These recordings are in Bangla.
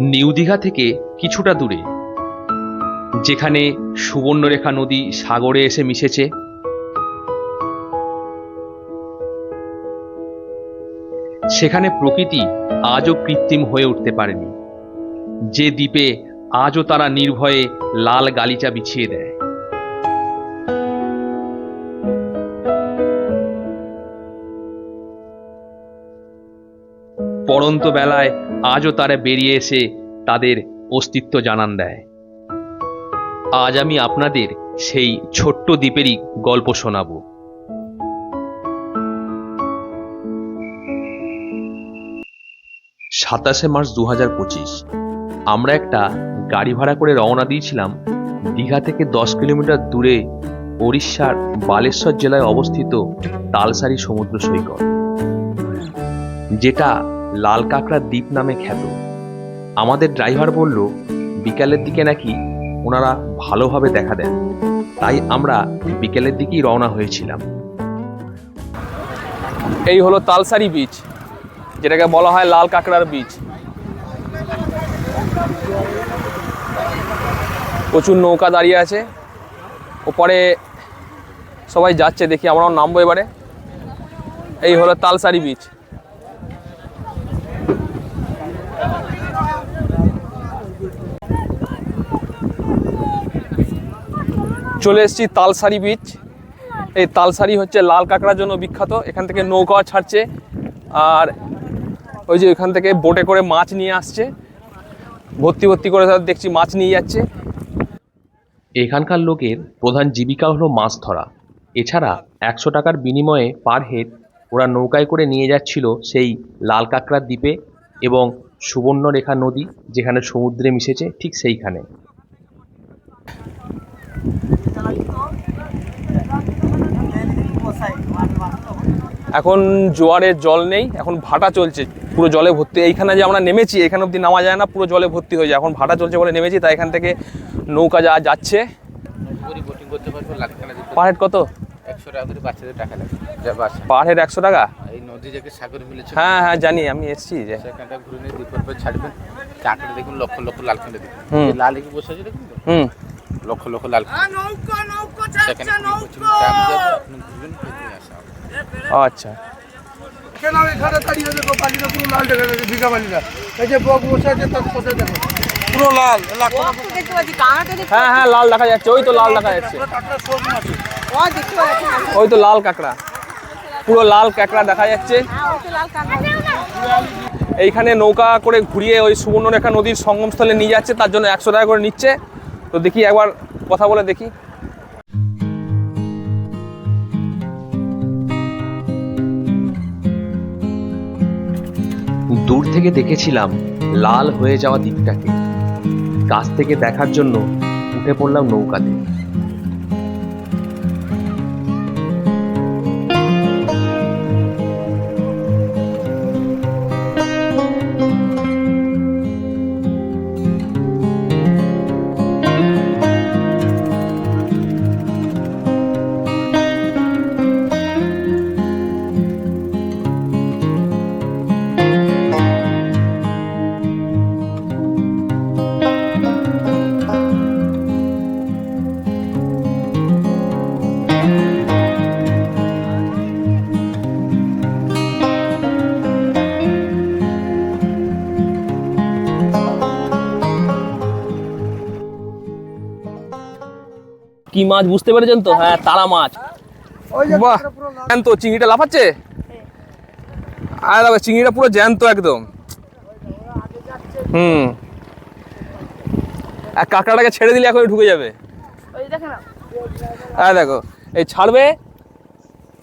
নিউ দীঘা থেকে কিছুটা দূরে, যেখানে সুবর্ণরেখা নদী সাগরে এসে মিশেছে। সেখানে প্রকৃতি আজও কৃত্রিম হয়ে উঠতে পারেনি। যে দ্বীপে আজও তারা নির্ভয়ে লাল গালিচা বিছিয়ে দেয়। পড়ন্ত বেলায় আজও তারা বেরিয়ে এসে তাদের অস্তিত্ব জানান দেয়। আজ আমি আপনাদের সেই ছোট্ট দ্বীপেরই গল্প শোনাবো। সাতাশে মার্চ দু পঁচিশ, আমরা একটা গাড়ি ভাড়া করে রওনা দিয়েছিলাম দীঘা থেকে দশ কিলোমিটার দূরে ওড়িশার বালেশ্বর জেলায় অবস্থিত তালসারি সমুদ্র সৈকত, যেটা লাল কাঁকড়া দ্বীপ নামে খ্যাত। আমাদের ড্রাইভার বলল, বিকালের দিকে নাকি ওনারা ভালোভাবে দেখা দেন। তাই আমরা বিকেলের দিকেই রওনা হয়েছিলাম। এই হলো তালসারি বিচ যেটাকে বলা হয় লাল কাঁকড়ার বিচ প্রচুর নৌকা দাঁড়িয়ে আছে। ওপরে সবাই যাচ্ছে দেখি, আমরাও নামবো এবারে। এই হলো তালসারি বিচ চলে এসেছি তালসারি বিচ এই তালসারি হচ্ছে লাল কাঁকড়ার জন্য বিখ্যাত। এখান থেকে নৌকা ছাড়ছে। আর ওই যে এখান থেকে বোটে করে মাছ নিয়ে আসছে। ভর্তি ভর্তি করে দেখছি মাছ নিয়ে যাচ্ছে। এখানকার লোকের প্রধান জীবিকা হলো মাছ ধরা। এছাড়া একশো টাকার বিনিময়ে পার হেড ওরা নৌকায় করে নিয়ে যাচ্ছিল সেই লাল কাঁকড়ার দ্বীপে এবং সুবর্ণরেখা নদী যেখানে সমুদ্রে মিশেছে ঠিক সেইখানে। এখন জোয়ারের জল নেই এখন ভাটা চলছে পুরো জলে ভর্তি। এইখানে যে আমরা নেমেছি এখানে অবধি নামা যায় না পুরো জলে ভর্তি হয়ে যায়। এখন ভাটা চলছে বলে নেমেছি তাই এখান থেকে নৌকা যা যাচ্ছে। পুরি হেড কত? একশো টাকা করে বাচ্চাদের টাকা লাগে যা পার হেড একশো টাকা? এই নদী যাকে সাগর মিলেছে হ্যাঁ হ্যাঁ জানি আমি এসছি যে। সেখানটা ঘুরে নিয়ে দ্বীপের পর ছাড়বেন। কাঁকড়ে দেখুন লক্ষ লক্ষ লাল কিনে দেখুন লাল বসে আছে দেখুন হুম। লক্ষ লক্ষ লাল হবে। আচ্ছা। কেন এখানে দাঁড়িয়ে দেখো পাখিটা পুরো লাল দেখা ভিগা বালিটা এই যে বক বসে আছে তার কোথায় দেখো। পুরো লাল লাখ দেখতে পাচ্ছি কানাটা দেখতে হ্যাঁ হ্যাঁ লাল দেখা যাচ্ছে ওই তো লাল দেখা যাচ্ছে। ওই তো লাল কাঁকড়া পুরো লাল কাঁকড়া। দেখা যাচ্ছে। হ্যাঁ এইখানে নৌকা করে ঘুরিয়ে ওই সুবর্ণরেখা নদীর সঙ্গমস্থলে নিয়ে যাচ্ছে তার জন্য একশো টাকা করে নিচ্ছে। তো দেখি একবার কথা বলে দেখি। দূর থেকে দেখেছিলাম লাল হয়ে যাওয়া দ্বীপটাকে। কাছ থেকে দেখার জন্য উঠে পড়লাম নৌকাতে। কি মাছ বুঝতে পেরেছেন তো হ্যাঁ তারা মাছ বাহ জ্যান্ত চিংড়িটা লাফাচ্ছে আর দেখো চিংড়িটা পুরো জ্যান্ত একদম হুম আর কাঁকড়াটাকে ছেড়ে দিলে এখন ঢুকে যাবে আর দেখো এই ছাড়বে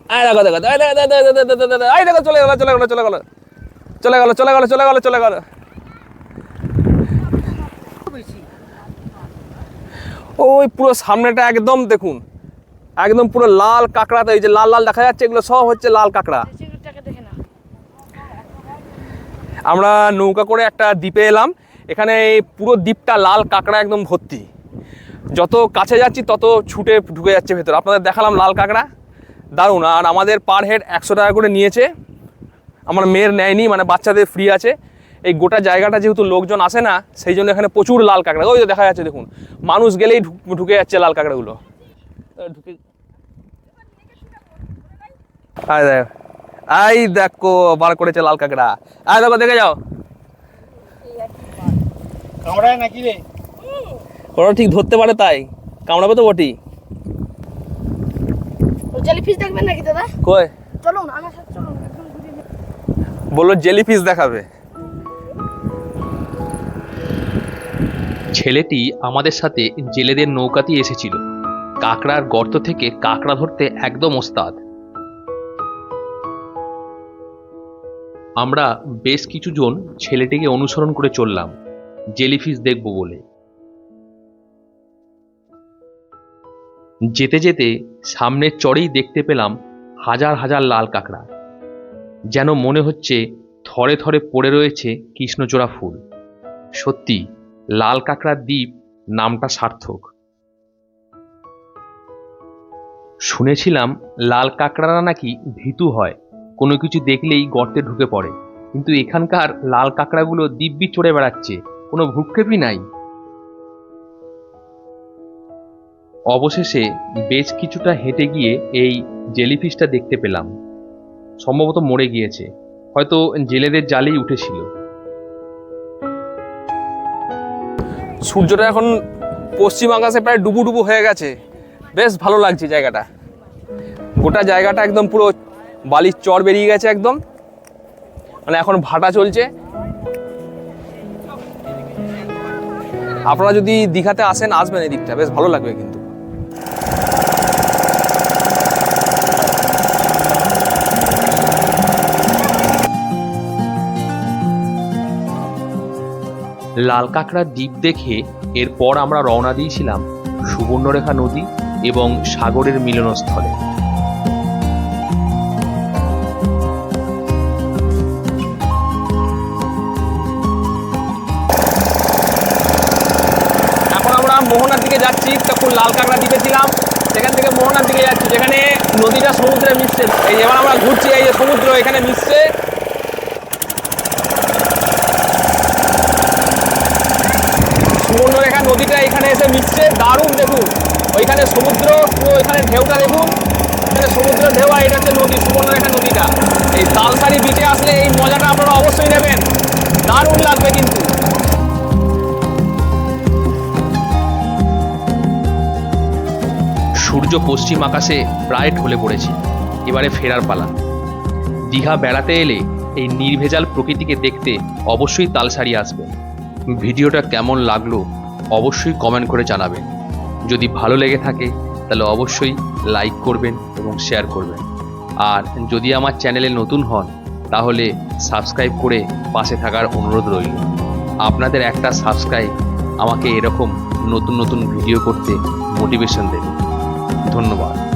আয় দেখো দেখো দেখো, দেখো, দেখো, দেখো, দেখো, দেখো, দেখো চলে গেল চলে গেল চলে গেল চলে গেল চলে গেল চলে গেল চলে গেল ওই পুরো সামনেটা একদম দেখুন একদম পুরো লাল কাঁকড়াতে এই যে লাল লাল দেখা যাচ্ছে এগুলো সব হচ্ছে লাল কাঁকড়া। আমরা নৌকা করে একটা দ্বীপে এলাম এখানে এই পুরো দ্বীপটা লাল কাঁকড়া একদম ভর্তি। যত কাছে যাচ্ছি তত ছুটে ঢুকে যাচ্ছে ভেতরে। আপনাদের দেখালাম লাল কাঁকড়া। দারুণ আর আমাদের পার হেড একশো টাকা করে নিয়েছে। আমার মেয়ের নেয়নি মানে বাচ্চাদের ফ্রি আছে। এই গোটা জায়গাটা যেহেতু লোকজন আসে না সেই জন্য এখানে প্রচুর লাল কাঁকড়া। ওই যে দেখা যাচ্ছে দেখুন মানুষ গেলেই ঢুক- ঢুকে যাচ্ছে লাল কাঁকড়াগুলো। ঢুকে আয় দেখ আই দেখো বার করেছে লাল কাঁকড়া। আয় দেখো দেখে যাও। কামড়ায় নাকি রে? ওরা ঠিক ধরতে পারে তাই। কামড়াবে তো বটি। জেলিফিশ দেখবেন নাকি দাদা? কই? চলুন আমার সাথে চলুন বলল জেলি ফিশ দেখাবে। ছেলেটি আমাদের সাথে জেলেদের নৌকাতেই এসেছিল। কাকড়ার গর্ত থেকে কাকড়া ধরতে একদম ওস্তাদ। আমরা বেশ কিছুজন ছেলেটিকে অনুসরণ করে চললাম। জেলিফিশ দেখব বলে। যেতে যেতে সামনের চরেই দেখতে পেলাম হাজার হাজার লাল কাঁকড়া। যেন মনে হচ্ছে থরে থরে পড়ে রয়েছে কৃষ্ণচূড়া ফুল। সত্যি লাল কাঁকড়ার দ্বীপ নামটা সার্থক। শুনেছিলাম লাল কাঁকড়ারা নাকি ভীতু হয়, কোনো কিছু দেখলেই গর্তে ঢুকে পড়ে। কিন্তু এখানকার লাল কাঁকড়াগুলো দিব্যি চড়ে বেড়াচ্ছে, কোনো ভ্রুক্ষেপই নাই। অবশেষে বেশ কিছুটা হেঁটে গিয়ে এই জেলিফিশটা দেখতে পেলাম। সম্ভবত মরে গিয়েছে, হয়তো জেলেদের জালেই উঠেছিল। সূর্যটা এখন পশ্চিম আকাশে প্রায় ডুবু ডুবু হয়ে গেছে। বেশ ভালো লাগছে জায়গাটা। গোটা জায়গাটা একদম পুরো বালির চর বেরিয়ে গেছে একদম। মানে এখন ভাটা চলছে। আপনারা যদি দীঘাতে আসেন, আসবেন এই দিকটা বেশ ভালো লাগবে কিন্তু। লাল কাঁকড়ার দ্বীপ দেখে এরপর আমরা রওনা দিয়েছিলাম সুবর্ণরেখা নদী এবং সাগরের মিলনস্থলে। আমরা মোহনার দিকে যাচ্ছি, তখন লাল কাঁকড়া দ্বীপে ছিলাম। সেখান থেকে মোহনার দিকে যাচ্ছি, যেখানে নদীটা সমুদ্রে মিশছে। এই যেমন আমরা ঘুরছি, এই যে সমুদ্র এখানে মিশছে। সুবর্ণরেখা নদীটা এখানে এসে মিশছে। দারুণ দেখুন। ওইখানে সমুদ্র, পুরো এখানে ঢেউটা দেখুন। এখানে সমুদ্রের ঢেউ আর এটা হচ্ছে নদী, সুবর্ণরেখা নদীটা। এই তালসারি বিচে আসলে এই মজাটা আপনারা অবশ্যই নেবেন। দারুণ লাগবে কিন্তু। সূর্য পশ্চিম আকাশে প্রায় ঢলে পড়েছে। এবারে ফেরার পালা। দীঘা বেড়াতে এলে এই নির্ভেজাল প্রকৃতিকে দেখতে অবশ্যই তালসারি আসবেন ভিডিওটা কেমন লাগল অবশ্যই কমেন্ট করে জানাবেন। যদি ভালো লেগে থাকে, তাহলে অবশ্যই লাইক করবেন এবং শেয়ার করবেন। আর যদি আমার চ্যানেলে নতুন হন, তাহলে সাবস্ক্রাইব করে পাশে থাকার অনুরোধ রইল। আপনাদের একটা সাবস্ক্রাইব আমাকে এরকম নতুন নতুন ভিডিও করতে মোটিভেশন দেবে। ধন্যবাদ।